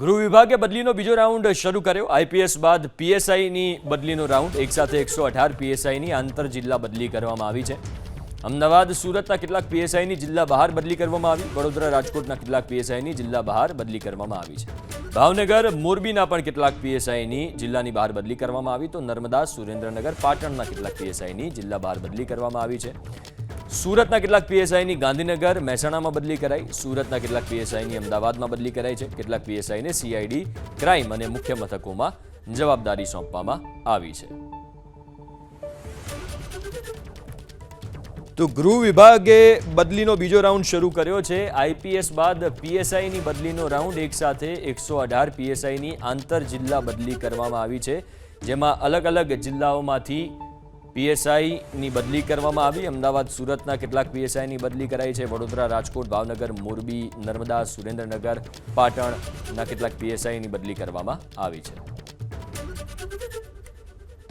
ગૃહ વિભાગે બદલીનો બીજો રાઉન્ડ શરૂ કર્યો. આઈપીએસ બાદ પીએસઆઈની બદલીનો રાઉન્ડ. એક સાથે એકસો અઢાર પીએસઆઈની આંતર જિલ્લા બદલી કરવામાં આવી છે. અમદાવાદ, સુરતના કેટલાક પીએસઆઈની જિલ્લા બહાર બદલી કરવામાં આવી. વડોદરા, રાજકોટના કેટલાક પીએસઆઈની જિલ્લા બહાર બદલી કરવામાં આવી છે. ભાવનગર, મોરબીના પણ કેટલાક પીએસઆઈની જિલ્લાની બહાર બદલી કરવામાં આવી. તો નર્મદા, સુરેન્દ્રનગર, પાટણના કેટલાક પીએસઆઈની જિલ્લા બહાર બદલી કરવામાં આવી છે. સુરતના કેટલાક પીએસઆઈની ગાંધીનગર, મહેસાણામાં બદલી કરાઈ. સુરતના કેટલાક પીએસઆઈની અમદાવાદમાં બદલી કરાઈ છે. કેટલાક પીએસઆઈને સીઆઈડી, ક્રાઇમ અને મુખ્ય મથકોમાં જવાબદારી સોંપવામાં આવી છે. તો ગૃહ વિભાગે બદલીનો બીજો રાઉન્ડ શરૂ કર્યો છે. આઈપીએસ બાદ પીએસઆઈની બદલીનો રાઉન્ડ એક સાથે એકસો અઢાર પીએસઆઈની આંતર જિલ્લા બદલી કરવામાં આવી છે. જેમાં અલગ અલગ જિલ્લાઓમાંથી પીએસઆઈની બદલી કરવામાં આવી. અમદાવાદ, સુરતના કેટલાક પીએસઆઈની બદલી કરાઈ છે. વડોદરા, રાજકોટ, ભાવનગર, મોરબી, નર્મદા, સુરેન્દ્રનગર, પાટણના કેટલાક પીએસઆઈની બદલી કરવામાં આવી છે.